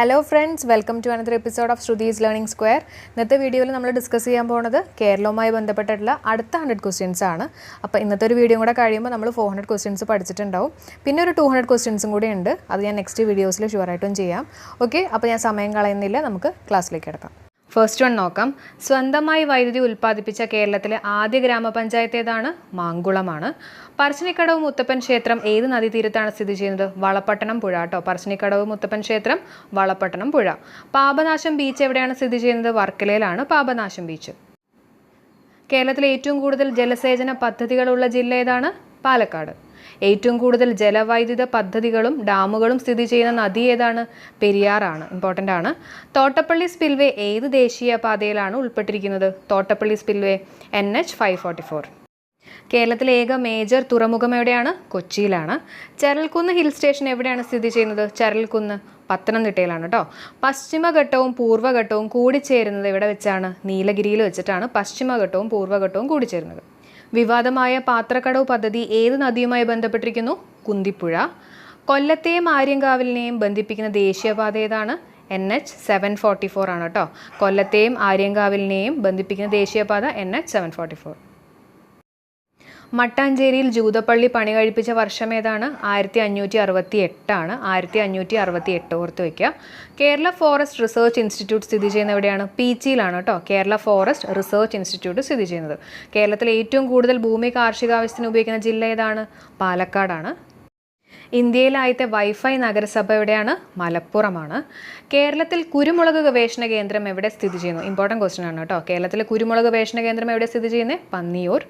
Hello friends welcome to another episode of Shruti's learning square ഇന്നത്തെ വീഡിയോയിൽ നമ്മൾ discuss ചെയ്യാൻ പോകുന്നത് കേരളവുമായി ബന്ധപ്പെട്ടിട്ടുള്ള അടുത്ത ഹൺഡ്രഡ് ക്വസ്റ്റ്യൻസ് ആണ്. അപ്പോൾ ഇന്നത്തെ ഒരു വീഡിയോ കൂടെ കഴിയുമ്പോൾ നമ്മൾ ഫോർ ഹൺഡ്രഡ് ക്വസ്റ്റ്യൻസ് പഠിച്ചിട്ടുണ്ടാവും. പിന്നെ ഒരു ടു ഹൺഡ്രഡ് ക്വസ്റ്റ്യൻസും കൂടി ഉണ്ട്. അത് ഞാൻ നെക്സ്റ്റ് വീഡിയോസിൽ ഷുവറായിട്ടും ചെയ്യാം. ഓക്കെ അപ്പോൾ ഞാൻ സമയം കളയുന്നില്ല. നമുക്ക് ക്ലാസ്സിലേക്ക് കിടക്കാം. ഫസ്റ്റ് വൺ നോക്കാം. സ്വന്തമായി വൈദ്യുതി ഉൽപ്പാദിപ്പിച്ച കേരളത്തിലെ ആദ്യ ഗ്രാമപഞ്ചായത്ത് ഏതാണ് മാങ്കുളമാണ്. പറശ്ശിനിക്കടവ് മുത്തപ്പൻ ക്ഷേത്രം ഏത് നദീതീരത്താണ് സ്ഥിതി ചെയ്യുന്നത്? വളപട്ടണം പുഴ കേട്ടോ പറശ്ശിനിക്കടവ് മുത്തപ്പൻ ക്ഷേത്രം വളപട്ടണം പുഴ. പാപനാശം ബീച്ച് എവിടെയാണ് സ്ഥിതി ചെയ്യുന്നത്? വർക്കലയിലാണ് പാപനാശം ബീച്ച്. കേരളത്തിലെ ഏറ്റവും കൂടുതൽ ജലസേചന പദ്ധതികളുള്ള ജില്ല ഏതാണ്? പാലക്കാട്. ഏറ്റവും കൂടുതൽ ജലവൈദ്യുത പദ്ധതികളും ഡാമുകളും സ്ഥിതി ചെയ്യുന്ന നദി ഏതാണ്? പെരിയാറാണ്. ഇമ്പോർട്ടന്റ് ആണ്. തോട്ടപ്പള്ളി സ്പിൽവേ ഏത് ദേശീയ പാതയിലാണ് ഉൾപ്പെട്ടിരിക്കുന്നത്? Thottappally spillway N H five forty four കേരളത്തിലെ ഏക മേജർ തുറമുഖം എവിടെയാണ്? കൊച്ചിയിലാണ്. ചരൽക്കുന്ന് ഹിൽ സ്റ്റേഷൻ എവിടെയാണ് സ്ഥിതി ചെയ്യുന്നത്? ചരൽക്കുന്ന് പത്തനംതിട്ടയിലാണ് കേട്ടോ പശ്ചിമഘട്ടവും പൂർവഘട്ടവും കൂടിച്ചേരുന്നത് ഇവിടെ വെച്ചാണ്? നീലഗിരിയിൽ വെച്ചിട്ടാണ് പശ്ചിമഘട്ടവും പൂർവഘട്ടവും കൂടിച്ചേരുന്നത്. വിവാദമായ പാത്രക്കടവ് പദ്ധതി ഏത് നദിയുമായി ബന്ധപ്പെട്ടിരിക്കുന്നു? കുന്തിപ്പുഴ. കൊല്ലത്തെയും ആര്യങ്കാവിലിനെയും ബന്ധിപ്പിക്കുന്ന ദേശീയപാത ഏതാണ്? N H seven forty four ആണ് കേട്ടോ. കൊല്ലത്തെയും ആര്യങ്കാവിലിനെയും ബന്ധിപ്പിക്കുന്ന ദേശീയപാത N H seven forty four മട്ടാഞ്ചേരിയിൽ ജൂതപ്പള്ളി പണി കഴിപ്പിച്ച വർഷം ഏതാണ്? ആയിരത്തി അഞ്ഞൂറ്റി അറുപത്തി എട്ടാണ് ആയിരത്തി അഞ്ഞൂറ്റി അറുപത്തി എട്ട് ഓർത്ത് വയ്ക്കുക. കേരള ഫോറസ്റ്റ് റിസർച്ച് ഇൻസ്റ്റിറ്റ്യൂട്ട് സ്ഥിതി ചെയ്യുന്ന എവിടെയാണ്? പീച്ചിയിലാണ് കേട്ടോ. കേരള ഫോറസ്റ്റ് റിസർച്ച് ഇൻസ്റ്റിറ്റ്യൂട്ട് സ്ഥിതി ചെയ്യുന്നത്. കേരളത്തിൽ ഏറ്റവും കൂടുതൽ ഭൂമി കാർഷികാവശ്യത്തിന് ഉപയോഗിക്കുന്ന ജില്ല ഏതാണ്? പാലക്കാടാണ്. ഇന്ത്യയിലെ ആദ്യത്തെ വൈഫൈ നഗരസഭ എവിടെയാണ്? മലപ്പുറമാണ്. കേരളത്തിൽ കുരുമുളക് ഗവേഷണ കേന്ദ്രം എവിടെ സ്ഥിതി ചെയ്യുന്നു? ഇമ്പോർട്ടന്റ് ക്വസ്റ്റൻ ആണ് കേട്ടോ. കേരളത്തിലെ കുരുമുളക് ഗവേഷണ കേന്ദ്രം എവിടെ സ്ഥിതി ചെയ്യുന്നത് പന്നിയൂർ.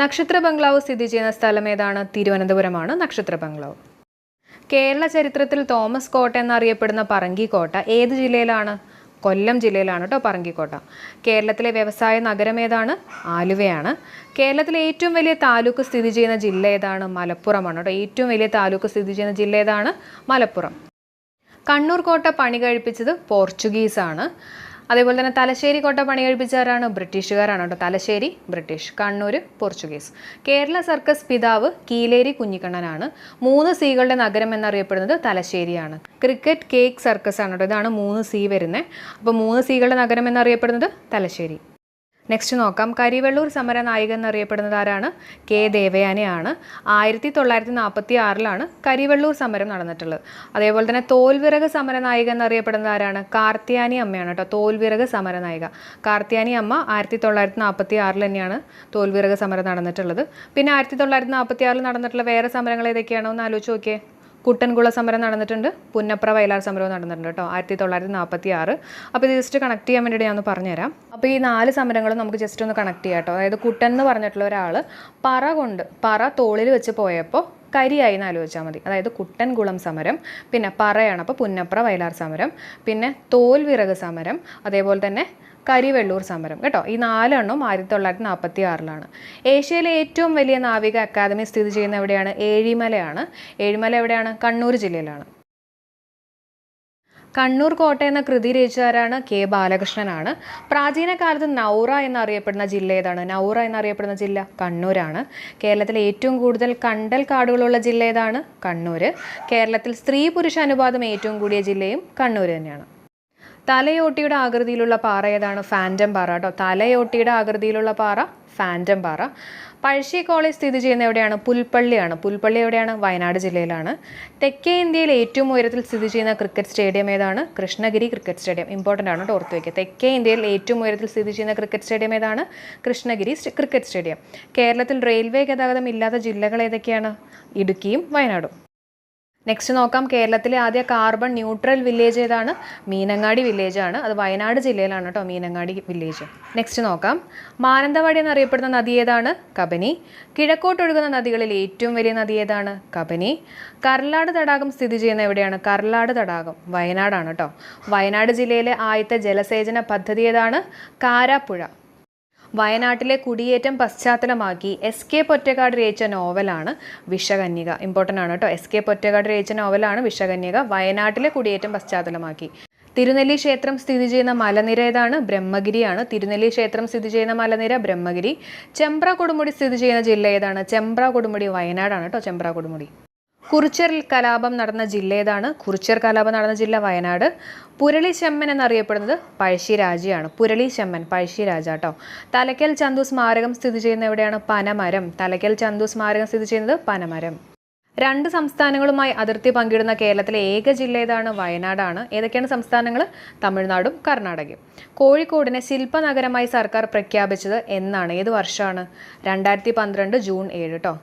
നക്ഷത്ര ബംഗ്ലാവ് സ്ഥിതി ചെയ്യുന്ന സ്ഥലം ഏതാണ്? തിരുവനന്തപുരമാണ് നക്ഷത്ര ബംഗ്ലാവ്. കേരള ചരിത്രത്തിൽ തോമസ് കോട്ട എന്നറിയപ്പെടുന്ന പറങ്കിക്കോട്ട ഏത് ജില്ലയിലാണ്? കൊല്ലം ജില്ലയിലാണ് കേട്ടോ പറങ്കിക്കോട്ട കേരളത്തിലെ വ്യവസായ നഗരം ഏതാണ്? ആലുവയാണ്. കേരളത്തിലെ ഏറ്റവും വലിയ താലൂക്ക് സ്ഥിതി ചെയ്യുന്ന ജില്ല ഏതാണ്? മലപ്പുറമാണ് കേട്ടോ. ഏറ്റവും വലിയ താലൂക്ക് സ്ഥിതി ചെയ്യുന്ന ജില്ല ഏതാണ്? മലപ്പുറം. കണ്ണൂർ കോട്ട പണി കഴിപ്പിച്ചത് പോർച്ചുഗീസാണ്. അതേപോലെ തന്നെ തലശ്ശേരി കോട്ട പണി കഴിപ്പിച്ചവരാണ് ബ്രിട്ടീഷുകാരാണ് കേട്ടോ. Thalassery British Kannur Portuguese. Kerala circus പിതാവ് കീലേരി കുഞ്ഞിക്കണ്ണനാണ്. മൂന്ന് സീകളുടെ നഗരം എന്നറിയപ്പെടുന്നത് തലശ്ശേരിയാണ്. ക്രിക്കറ്റ് കേക്ക് സർക്കസ് ആണ് കേട്ടോ. ഇതാണ് മൂന്ന് സി വരുന്നത് അപ്പോൾ മൂന്ന് സീകളുടെ നഗരം എന്നറിയപ്പെടുന്നത് തലശ്ശേരി. നെക്സ്റ്റ് നോക്കാം. കരിവെള്ളൂർ സമര നായകൻ എന്നറിയപ്പെടുന്നത് ആരാണ്? കെ ദേവയാനിയാണ്. ആയിരത്തി തൊള്ളായിരത്തി നാൽപ്പത്തി ആറിലാണ് കരിവെള്ളൂർ സമരം നടന്നിട്ടുള്ളത്. അതേപോലെ തന്നെ തോൽവിറക് സമര നായകൻ എന്നറിയപ്പെടുന്നത് ആരാണ്? കാർത്തിയാനി അമ്മയാണ് കേട്ടോ. തോൽവിറക് സമര നായിക കാർത്തിയാനി അമ്മ ആയിരത്തി തൊള്ളായിരത്തി നാൽപ്പത്തി ആറിൽ തന്നെയാണ് തോൽവിറക് സമരം നടന്നിട്ടുള്ളത്. പിന്നെ ആയിരത്തി തൊള്ളായിരത്തി നാൽപ്പത്തി ആറിൽ നടന്നിട്ടുള്ള വേറെ സമരങ്ങൾ ഏതൊക്കെയാണോ? എന്ന് ആലോചിച്ച് നോക്കിയേ. കുട്ടൻകുള സമരം നടന്നിട്ടുണ്ട്. പുന്നപ്ര വയലാർ സമരവും നടന്നിട്ടുണ്ട് കേട്ടോ. ആയിരത്തി തൊള്ളായിരത്തി നാൽപ്പത്തി ആറ് അപ്പോൾ ഇത് ജസ്റ്റ് കണക്ട് ചെയ്യാൻ വേണ്ടിയിട്ട് ഞാൻ ഒന്ന് പറഞ്ഞുതരാം. അപ്പോൾ ഈ നാല് സമരങ്ങളും നമുക്ക് ജസ്റ്റ് ഒന്ന് കണക്ട് ചെയ്യാം കേട്ടോ. അതായത് കുട്ടൻ എന്ന് പറഞ്ഞിട്ടുള്ള ഒരാൾ പറ കൊണ്ട് പറ തോളിൽ വെച്ച് പോയപ്പോൾ കരിയായി എന്ന് ആലോചിച്ചാൽ മതി. അതായത് കുട്ടൻകുളം സമരം പിന്നെ പറയാണ്. അപ്പോൾ പുന്നപ്ര വയലാർ സമരം പിന്നെ തോൽവിറക് സമരം അതേപോലെ തന്നെ കരിവെള്ളൂർ സമരം. കേട്ടോ? ഈ നാലെണ്ണം ആയിരത്തി തൊള്ളായിരത്തി നാൽപ്പത്തി ആറിലാണ് ഏഷ്യയിലെ ഏറ്റവും വലിയ നാവിക അക്കാദമി സ്ഥിതി ചെയ്യുന്ന എവിടെയാണ്? ഏഴിമലയാണ്. ഏഴിമല എവിടെയാണ്? കണ്ണൂർ ജില്ലയിലാണ്. കണ്ണൂർ കോട്ട എന്ന കൃതി രചിച്ചവരാണ് കെ ബാലകൃഷ്ണനാണ്. പ്രാചീന കാലത്ത് നൗറ എന്നറിയപ്പെടുന്ന ജില്ല ഏതാണ്? നൗറ എന്നറിയപ്പെടുന്ന ജില്ല കണ്ണൂരാണ്. കേരളത്തിലെ ഏറ്റവും കൂടുതൽ കണ്ടൽ കാടുകളുള്ള ജില്ല ഏതാണ്? കണ്ണൂർ കേരളത്തിൽ സ്ത്രീ പുരുഷ അനുപാതം ഏറ്റവും കൂടിയ ജില്ലയും കണ്ണൂർ തന്നെയാണ്. തലയോട്ടിയുടെ ആകൃതിയിലുള്ള പാറ ഏതാണ്? ഫാന്റം പാറ കേട്ടോ തലയോട്ടിയുടെ ആകൃതിയിലുള്ള പാറ ഫാന്റം പാറ. പഴശ്ശി കോളേജ് സ്ഥിതി ചെയ്യുന്ന എവിടെയാണ്? പുൽപ്പള്ളിയാണ്. പുൽപ്പള്ളി എവിടെയാണ്? വയനാട് ജില്ലയിലാണ്. തെക്കേ ഇന്ത്യയിൽ ഏറ്റവും ഉയരത്തിൽ സ്ഥിതി ചെയ്യുന്ന ക്രിക്കറ്റ് സ്റ്റേഡിയം ഏതാണ്? കൃഷ്ണഗിരി ക്രിക്കറ്റ് സ്റ്റേഡിയം ഇമ്പോർട്ടന്റ് ആണ് ഓർത്ത് വയ്ക്കുക തെക്കേ ഇന്ത്യയിൽ ഏറ്റവും ഉയരത്തിൽ സ്ഥിതി ചെയ്യുന്ന ക്രിക്കറ്റ് സ്റ്റേഡിയം ഏതാണ്? കൃഷ്ണഗിരി ക്രിക്കറ്റ് സ്റ്റേഡിയം കേരളത്തിൽ റെയിൽവേ ഗതാഗതം ഇല്ലാത്ത ജില്ലകൾ ഏതൊക്കെയാണ്? ഇടുക്കിയും വയനാടും. നെക്സ്റ്റ് നോക്കാം. കേരളത്തിലെ ആദ്യ കാർബൺ ന്യൂട്രൽ വില്ലേജ് ഏതാണ്? മീനങ്ങാടി വില്ലേജ് ആണ്. അത് വയനാട് ജില്ലയിലാണ് കേട്ടോ മീനങ്ങാടി വില്ലേജ് നെക്സ്റ്റ് നോക്കാം. മാനന്തവാടി എന്നറിയപ്പെടുന്ന നദി ഏതാണ്? കബനി. കിഴക്കോട്ടൊഴുകുന്ന നദികളിൽ ഏറ്റവും വലിയ നദി ഏതാണ്? കബനി. കർലാട് തടാകം സ്ഥിതി ചെയ്യുന്ന എവിടെയാണ്? കർലാട് തടാകം വയനാടാണ് കേട്ടോ വയനാട് ജില്ലയിലെ ആദ്യത്തെ ജലസേചന പദ്ധതി ഏതാണ്? കാരാപ്പുഴ. വയനാട്ടിലെ കുടിയേറ്റം പശ്ചാത്തലമാക്കി എസ് കെ പൊറ്റക്കാട് രചിച്ച നോവലാണ് വിഷകന്യക. ഇമ്പോർട്ടന്റ് ആണ് കേട്ടോ. എസ് കെ പൊറ്റക്കാട് രചിച്ച നോവലാണ് വിഷകന്യക. വയനാട്ടിലെ കുടിയേറ്റം പശ്ചാത്തലമാക്കി. തിരുനെല്ലി ക്ഷേത്രം സ്ഥിതി ചെയ്യുന്ന മലനിര ഏതാണ്? ബ്രഹ്മഗിരിയാണ്. തിരുനെല്ലി ക്ഷേത്രം സ്ഥിതി ചെയ്യുന്ന മലനിര ബ്രഹ്മഗിരി. ചെമ്പ്ര കൊടുമുടി സ്ഥിതി ചെയ്യുന്ന ജില്ല ഏതാണ്? ചെമ്പ്ര കൊടുമുടി വയനാടാണ് കേട്ടോ. ചെമ്പ്ര കൊടുമുടി. കുറിച്യർ കലാപം നടന്ന ജില്ല ഏതാണ്? കുറിച്യർ കലാപം നടന്ന ജില്ല വയനാട്. പുരളി ചെമ്മൻ എന്നറിയപ്പെടുന്നത് പഴശ്ശിരാജയാണ് പുരളി ചെമ്മൻ പഴശ്ശിരാജ കേട്ടോ തലക്കൽ ചന്തു സ്മാരകം സ്ഥിതി ചെയ്യുന്ന എവിടെയാണ്? പനമരം. തലക്കൽ ചന്തു സ്മാരകം സ്ഥിതി ചെയ്യുന്നത് പനമരം. രണ്ട് സംസ്ഥാനങ്ങളുമായി അതിർത്തി പങ്കിടുന്ന കേരളത്തിലെ ഏക ജില്ല ഏതാണ്? വയനാടാണ്. ഏതൊക്കെയാണ് സംസ്ഥാനങ്ങൾ തമിഴ്നാടും കർണാടകയും. കോഴിക്കോടിനെ ശില്പനഗരമായി സർക്കാർ പ്രഖ്യാപിച്ചത് എന്നാണ്. ഏത് വർഷമാണ്? രണ്ടായിരത്തി പന്ത്രണ്ട് ജൂൺ ഏഴ് കേട്ടോ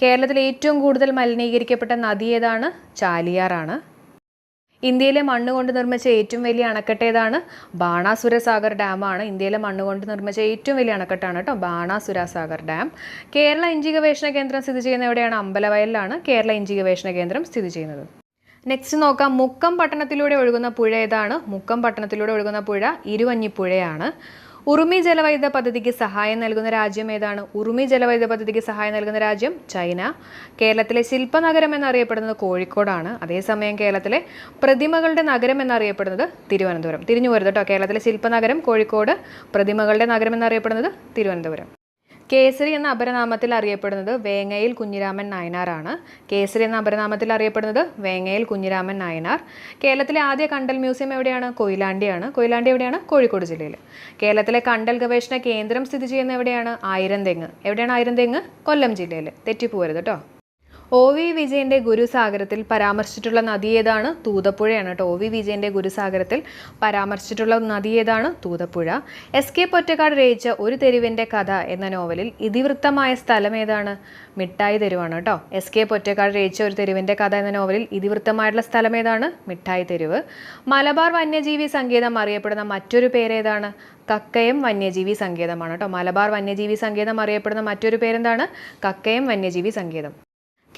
കേരളത്തിൽ ഏറ്റവും കൂടുതൽ മലിനീകരിക്കപ്പെട്ട നദി ഏതാണ്? ചാലിയാറാണ്. ഇന്ത്യയിലെ മണ്ണ് കൊണ്ട് നിർമ്മിച്ച ഏറ്റവും വലിയ അണക്കെട്ട് ഏതാണ് ബാണാസുര സാഗർ ഡാമാണ് ഇന്ത്യയിലെ മണ്ണ് കൊണ്ട് നിർമ്മിച്ച ഏറ്റവും വലിയ അണക്കെട്ടാണ് കേട്ടോ ബാണാസുര സാഗർ ഡാം. കേരള ഇഞ്ചി ഗവേഷണ കേന്ദ്രം സ്ഥിതി ചെയ്യുന്ന എവിടെയാണ്? അമ്പലവയലിലാണ് കേരള ഇഞ്ചി ഗവേഷണ കേന്ദ്രം സ്ഥിതി ചെയ്യുന്നത്. നെക്സ്റ്റ് നോക്കാം. മുക്കം പട്ടണത്തിലൂടെ ഒഴുകുന്ന പുഴ ഏതാണ്? മുക്കം പട്ടണത്തിലൂടെ ഒഴുകുന്ന പുഴ ഇരുവഞ്ഞിപ്പുഴയാണ്. ഉറുമി ജലവൈദ്യുത പദ്ധതിക്ക് സഹായം നൽകുന്ന രാജ്യം ഏതാണ്? ഉറുമി ജലവൈദ്യുത പദ്ധതിക്ക് സഹായം നൽകുന്ന രാജ്യം ചൈന. കേരളത്തിലെ ശില്പനഗരം എന്നറിയപ്പെടുന്നത് കോഴിക്കോടാണ്. അതേസമയം കേരളത്തിലെ പ്രതിമകളുടെ നഗരം എന്നറിയപ്പെടുന്നത് തിരുവനന്തപുരം. തിരിഞ്ഞു വരുന്നു കേട്ടോ. കേരളത്തിലെ ശില്പനഗരം കോഴിക്കോട് പ്രതിമകളുടെ നഗരം എന്നറിയപ്പെടുന്നത് തിരുവനന്തപുരം. കേസരി എന്ന അപരനാമത്തിൽ അറിയപ്പെടുന്നത് വേങ്ങയിൽ കുഞ്ഞിരാമൻ നായനാറാണ് കേസരി എന്ന അപരനാമത്തിൽ അറിയപ്പെടുന്നത് വേങ്ങയിൽ കുഞ്ഞിരാമൻ നായനാർ. കേരളത്തിലെ ആദ്യ കണ്ടൽ മ്യൂസിയം എവിടെയാണ്? കൊയിലാണ്ടിയാണ്. കൊയിലാണ്ടി എവിടെയാണ്? കോഴിക്കോട് ജില്ലയിൽ കേരളത്തിലെ കണ്ടൽ ഗവേഷണ കേന്ദ്രം സ്ഥിതി ചെയ്യുന്ന എവിടെയാണ്? ആയിരം തെങ്ങ് എവിടെയാണ് ആയിരം തെങ്ങ് കൊല്ലം ജില്ലയിൽ തെറ്റിപ്പോരുത് കേട്ടോ. ഒ വി വിജയന്റെ ഗുരുസാഗരത്തിൽ പരാമർശിച്ചിട്ടുള്ള നദി ഏതാണ്? തൂതപ്പുഴയാണ് കേട്ടോ. ഒ വി വിജയന്റെ ഗുരുസാഗരത്തിൽ പരാമർശിച്ചിട്ടുള്ള നദി ഏതാണ്? തൂതപ്പുഴ. എസ് കെ പൊറ്റക്കാട് രചിച്ച ഒരു തെരുവിന്റെ കഥ എന്ന നോവലിൽ ഇതിവൃത്തമായ സ്ഥലം ഏതാണ്? മിഠായി തെരുവാണ് കേട്ടോ. എസ് കെ പൊറ്റക്കാട് രചിച്ച ഒരു തെരുവിന്റെ കഥ എന്ന നോവലിൽ ഇതിവൃത്തമായിട്ടുള്ള സ്ഥലം ഏതാണ്? മിഠായി തെരുവ്. മലബാർ വന്യജീവി സങ്കേതം അറിയപ്പെടുന്ന മറ്റൊരു പേരേതാണ് കക്കയം വന്യജീവി സങ്കേതമാണ് കേട്ടോ. മലബാർ വന്യജീവി സങ്കേതം അറിയപ്പെടുന്ന മറ്റൊരു പേരെന്താണ്? കക്കയം വന്യജീവി സങ്കേതം.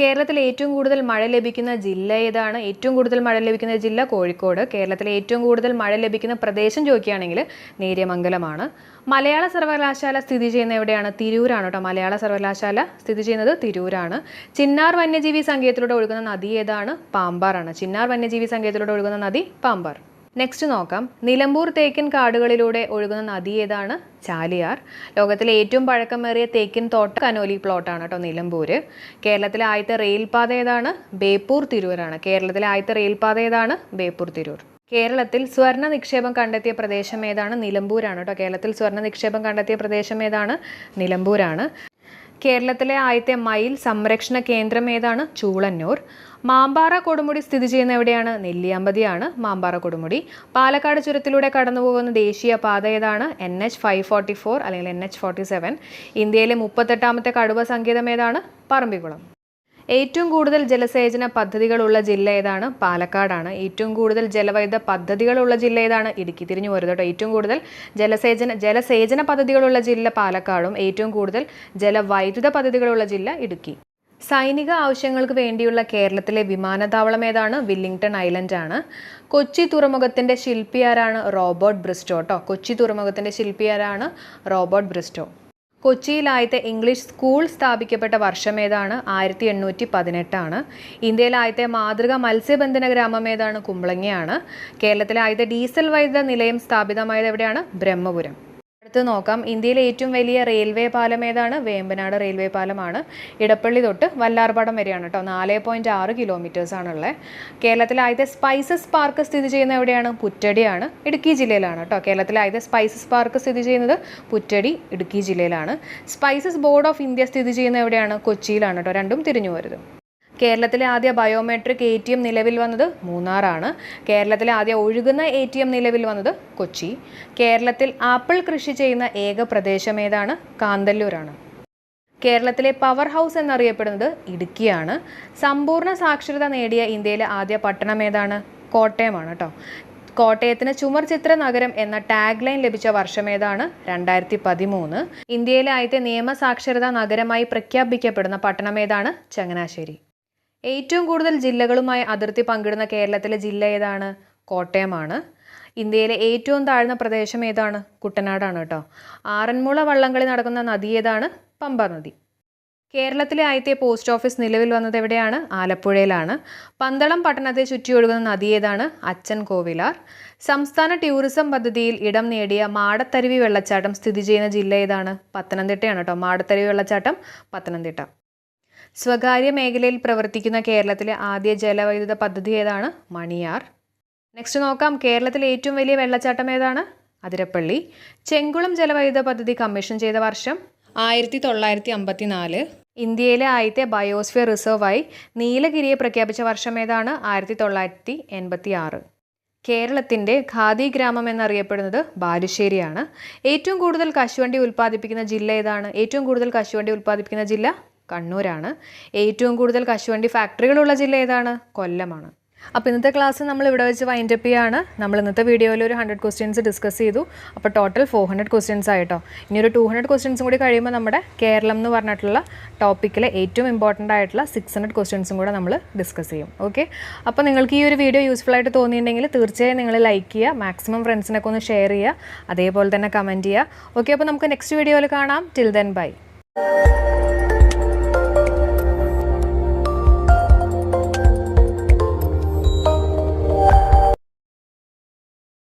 കേരളത്തിൽ ഏറ്റവും കൂടുതൽ മഴ ലഭിക്കുന്ന ജില്ല ഏതാണ്? ഏറ്റവും കൂടുതൽ മഴ ലഭിക്കുന്ന ജില്ല കോഴിക്കോട്. കേരളത്തിലെ ഏറ്റവും കൂടുതൽ മഴ ലഭിക്കുന്ന പ്രദേശം ചോദിക്കുകയാണെങ്കിൽ നേര്യമംഗലമാണ്. മലയാള സർവകലാശാല സ്ഥിതി ചെയ്യുന്ന എവിടെയാണ്? തിരൂരാണ് കേട്ടോ. മലയാള സർവകലാശാല സ്ഥിതി ചെയ്യുന്നത് തിരൂരാണ്. ചിന്നാർ വന്യജീവി സങ്കേതത്തിലൂടെ ഒഴുകുന്ന നദി ഏതാണ്? പാമ്പാറാണ്. ചിന്നാർ വന്യജീവി സങ്കേതത്തിലൂടെ ഒഴുകുന്ന നദി പാമ്പാർ. നെക്സ്റ്റ് നോക്കാം. നിലമ്പൂർ തേക്കിൻ കാടുകളിലൂടെ ഒഴുകുന്ന നദി ഏതാണ്? ചാലിയാർ. ലോകത്തിലെ ഏറ്റവും പഴക്കമേറിയ തേക്കിൻ തോട്ട കനോലി പ്ലോട്ടാണ് കേട്ടോ നിലമ്പൂർ കേരളത്തിലെ ആദ്യത്തെ റെയിൽപാത ഏതാണ്? ബേപ്പൂർ തിരൂരാണ്. കേരളത്തിലെ ആദ്യത്തെ റെയിൽപാത ഏതാണ്? ബേപ്പൂർ തിരൂർ. കേരളത്തിൽ സ്വർണ നിക്ഷേപം കണ്ടെത്തിയ പ്രദേശം ഏതാണ്? നിലമ്പൂരാണ് കേട്ടോ. കേരളത്തിൽ സ്വർണ നിക്ഷേപം കണ്ടെത്തിയ പ്രദേശം ഏതാണ്? നിലമ്പൂരാണ്. കേരളത്തിലെ ആദ്യത്തെ മയിൽ സംരക്ഷണ കേന്ദ്രം ഏതാണ്? ചൂളന്നൂർ. മാമ്പാറ കൊടുമുടി സ്ഥിതി ചെയ്യുന്ന എവിടെയാണ്? നെല്ലിയാമ്പതിയാണ് മാമ്പാറ കൊടുമുടി. പാലക്കാട് ചുരത്തിലൂടെ കടന്നു പോകുന്ന ദേശീയ പാത ഏതാണ്? N H five forty four അല്ലെങ്കിൽ എൻ എച്ച് ഫോർട്ടി സെവൻ ഇന്ത്യയിലെ മുപ്പത്തെട്ടാമത്തെ കടുവ സങ്കേതം ഏതാണ്? പറമ്പിക്കുളം. ഏറ്റവും കൂടുതൽ ജലസേചന പദ്ധതികളുള്ള ജില്ല ഏതാണ്? പാലക്കാടാണ്. ഏറ്റവും കൂടുതൽ ജലവൈദ്യുത പദ്ധതികളുള്ള ജില്ല ഏതാണ്? ഇടുക്കി. തിരിഞ്ഞു പോരുത് കേട്ടോ. ഏറ്റവും കൂടുതൽ ജലസേചന ജലസേചന പദ്ധതികളുള്ള ജില്ല പാലക്കാടും. ഏറ്റവും കൂടുതൽ ജലവൈദ്യുത പദ്ധതികളുള്ള ജില്ല ഇടുക്കി. സൈനിക ആവശ്യങ്ങൾക്ക് വേണ്ടിയുള്ള കേരളത്തിലെ വിമാനത്താവളം ഏതാണ്? വില്ലിംഗ്ടൺ ഐലൻഡ് ആണ് കൊച്ചി തുറമുഖത്തിന്റെ ശില്പിയാരാണ് റോബർട്ട് ബ്രിസ്റ്റോ കേട്ടോ കൊച്ചി തുറമുഖത്തിന്റെ ശില്പിയാരാണ് റോബർട്ട് ബ്രിസ്റ്റോ. കൊച്ചിയിലായത്തെ ഇംഗ്ലീഷ് സ്കൂൾ സ്ഥാപിക്കപ്പെട്ട വർഷം ഏതാണ്? ആയിരത്തി എണ്ണൂറ്റി പതിനെട്ടാണ് ഇന്ത്യയിലായത്തെ മാതൃക മത്സ്യബന്ധന ഗ്രാമം ഏതാണ്? കുമ്പളങ്ങയാണ്. കേരളത്തിലെ ആദ്യത്തെ ഡീസൽ വൈദ്യുത നിലയം സ്ഥാപിതമായത് എവിടെയാണ്? ബ്രഹ്മപുരം. അടുത്ത് നോക്കാം. ഇന്ത്യയിലെ ഏറ്റവും വലിയ റെയിൽവേ പാലം ഏതാണ്? വേമ്പനാട് റെയിൽവേ പാലമാണ്. ഇടപ്പള്ളി തൊട്ട് വല്ലാർപാടം വരെയാണ് കേട്ടോ നാല് പോയിന്റ് ആറ് കിലോമീറ്റേഴ്സ് ആണുള്ളത് കേരളത്തിലെ ആദ്യത്തെ സ്പൈസസ് പാർക്ക് സ്ഥിതി ചെയ്യുന്ന എവിടെയാണ്? പുറ്റടിയാണ് ഇടുക്കി ജില്ലയിലാണ് കേട്ടോ കേരളത്തിലെ ആദ്യത്തെ സ്പൈസസ് പാർക്ക് സ്ഥിതി ചെയ്യുന്നത് പുറ്റടി ഇടുക്കി ജില്ലയിലാണ്. സ്പൈസസ് ബോർഡ് ഓഫ് ഇന്ത്യ സ്ഥിതി ചെയ്യുന്ന എവിടെയാണ്? കൊച്ചിയിലാണ് കേട്ടോ രണ്ടും തിരിഞ്ഞു വരുന്നത് കേരളത്തിലെ ആദ്യ ബയോമെട്രിക് എ ടി എം നിലവിൽ വന്നത് മൂന്നാറാണ്. കേരളത്തിലെ ആദ്യ ഒഴുകുന്ന എ ടി എം നിലവിൽ വന്നത് കൊച്ചി. കേരളത്തിൽ ആപ്പിൾ കൃഷി ചെയ്യുന്ന ഏക പ്രദേശം ഏതാണ്? കാന്തല്ലൂരാണ്. കേരളത്തിലെ പവർ ഹൗസ് എന്നറിയപ്പെടുന്നത് ഇടുക്കിയാണ്. സമ്പൂർണ സാക്ഷരത നേടിയ ഇന്ത്യയിലെ ആദ്യ പട്ടണം ഏതാണ്? കോട്ടയമാണ് കേട്ടോ കോട്ടയത്തിന് ചുമർ ചിത്ര നഗരം എന്ന ടാഗ് ലൈൻ ലഭിച്ച വർഷം ഏതാണ്? രണ്ടായിരത്തി പതിമൂന്ന് ഇന്ത്യയിലെ ആദ്യത്തെ നിയമ നിയമസാക്ഷരതാ നഗരമായി പ്രഖ്യാപിക്കപ്പെടുന്ന പട്ടണം ഏതാണ്? ചങ്ങനാശ്ശേരി. ഏറ്റവും കൂടുതൽ ജില്ലകളുമായി അതിർത്തി പങ്കിടുന്ന കേരളത്തിലെ ജില്ല ഏതാണ്? കോട്ടയമാണ്. ഇന്ത്യയിലെ ഏറ്റവും താഴ്ന്ന പ്രദേശം ഏതാണ്? കുട്ടനാടാണ് കേട്ടോ. ആറന്മുള വള്ളംകളി നടക്കുന്ന നദി ഏതാണ്? പമ്പ നദി. കേരളത്തിലെ ആദ്യത്തെ പോസ്റ്റ് ഓഫീസ് നിലവിൽ വന്നത് എവിടെയാണ്? ആലപ്പുഴയിലാണ്. പന്തളം പട്ടണത്തെ ചുറ്റിയൊഴുകുന്ന നദി ഏതാണ്? അച്ഛൻ കോവിലാർ. സംസ്ഥാന ടൂറിസം പദ്ധതിയിൽ ഇടം നേടിയ മാടത്തരുവി വെള്ളച്ചാട്ടം സ്ഥിതി ചെയ്യുന്ന ജില്ല ഏതാണ്? പത്തനംതിട്ടയാണ് കേട്ടോ. മാടത്തരുവി വെള്ളച്ചാട്ടം പത്തനംതിട്ട. സ്വകാര്യ മേഖലയിൽ പ്രവർത്തിക്കുന്ന കേരളത്തിലെ ആദ്യ ജലവൈദ്യുത പദ്ധതി ഏതാണ്? മണിയാർ. നെക്സ്റ്റ് നോക്കാം. കേരളത്തിലെ ഏറ്റവും വലിയ വെള്ളച്ചാട്ടം ഏതാണ്? അതിരപ്പള്ളി. ചെങ്കുളം ജലവൈദ്യുത പദ്ധതി കമ്മീഷൻ ചെയ്ത വർഷം ആയിരത്തി തൊള്ളായിരത്തി അമ്പത്തി നാല് ഇന്ത്യയിലെ ആദ്യത്തെ ബയോസ്ഫിയർ റിസർവായി നീലഗിരിയെ പ്രഖ്യാപിച്ച വർഷം ഏതാണ്? ആയിരത്തി തൊള്ളായിരത്തി എൺപത്തി ആറ് കേരളത്തിന്റെ ഖാദി ഗ്രാമം എന്നറിയപ്പെടുന്നത് ബാലുശ്ശേരിയാണ്. ഏറ്റവും കൂടുതൽ കശുവണ്ടി ഉൽപ്പാദിപ്പിക്കുന്ന ജില്ല ഏതാണ്? ഏറ്റവും കൂടുതൽ കശുവണ്ടി ഉൽപ്പാദിപ്പിക്കുന്ന ജില്ല കണ്ണൂരാണ്. ഏറ്റവും കൂടുതൽ കശുവണ്ടി ഫാക്ടറികളുള്ള ജില്ല ഏതാണ്? കൊല്ലമാണ്. അപ്പോൾ ഇന്നത്തെ ക്ലാസ് നമ്മൾ ഇവിടെ വെച്ച് വൈൻഡ് അപ്പ് ചെയ്യാണ്. നമ്മൾ ഇന്നത്തെ വീഡിയോയിൽ ഒരു ഹൺഡ്രഡ് ക്വസ്റ്റ്യൻസ് ഡിസ്കസ് ചെയ്തു. അപ്പോൾ ടോട്ടൽ ഫോർ ഹൺഡ്രഡ് ക്വസ്റ്റ്യൻസ് ആയിട്ടോ. ഇനി ഒരു ടു ഹൺഡ്രഡ് ക്വസ്റ്റ്യൻസും കൂടി കഴിയുമ്പോൾ നമ്മുടെ കേരളം എന്ന് പറഞ്ഞിട്ടുള്ള ടോപ്പിക്കിലെ ഏറ്റവും ഇമ്പോർട്ടന്റ് ആയിട്ടുള്ള സിക്സ് ഹൺഡ്രഡ് ക്വസ്റ്റ്യൻസും കൂടെ നമ്മൾ ഡിസ്കസ് ചെയ്യും. ഓക്കെ അപ്പോൾ നിങ്ങൾക്ക് ഈ ഒരു വീഡിയോ യൂസ്ഫുൾ ആയിട്ട് തോന്നിയിട്ടുണ്ടെങ്കിൽ തീർച്ചയായും നിങ്ങൾ ലൈക്ക് ചെയ്യുക. മാക്സിമം ഫ്രണ്ട്സിനൊക്കെ ഒന്ന് ഷെയർ ചെയ്യുക. അതേപോലെ തന്നെ കമന്റ് ചെയ്യുക. ഓക്കെ അപ്പോൾ നമുക്ക് നെക്സ്റ്റ് വീഡിയോയിൽ കാണാം. Till then bye